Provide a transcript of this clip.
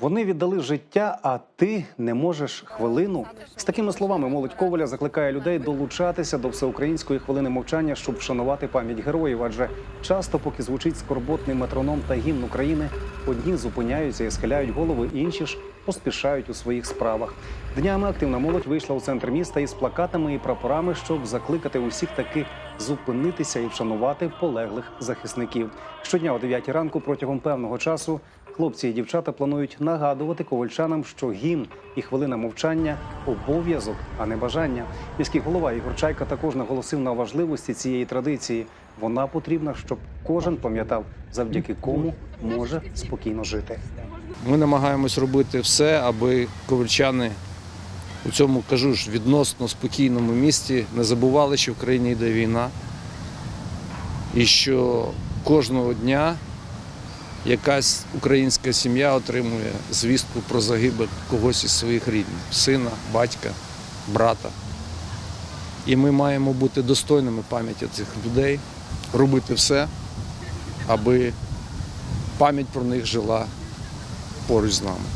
Вони віддали життя, а ти не можеш хвилину. З такими словами молодь Коваля закликає людей долучатися до всеукраїнської хвилини мовчання, щоб вшанувати пам'ять героїв. Адже часто, поки звучить скорботний метроном та гімн України, одні зупиняються і схиляють голови, інші ж поспішають у своїх справах. Днями активна молодь вийшла у центр міста із плакатами і прапорами, щоб закликати усіх таки зупинитися і вшанувати полеглих захисників. Щодня о 9 ранку протягом певного часу хлопці і дівчата планують нагадувати ковальчанам, що гімн і хвилина мовчання обов'язок, а не бажання. Міський голова Ігор Чайка також наголосив на важливості цієї традиції. Вона потрібна, щоб кожен пам'ятав, завдяки кому може спокійно жити. Ми намагаємось робити все, аби ковальчани у цьому кажу ж відносно спокійному місті не забували, що в країні йде війна, і що кожного дня якась українська сім'я отримує звістку про загибель когось із своїх рідних сина, батька, брата. І ми маємо бути достойними пам'яті цих людей, робити все, аби пам'ять про них жила поруч з нами.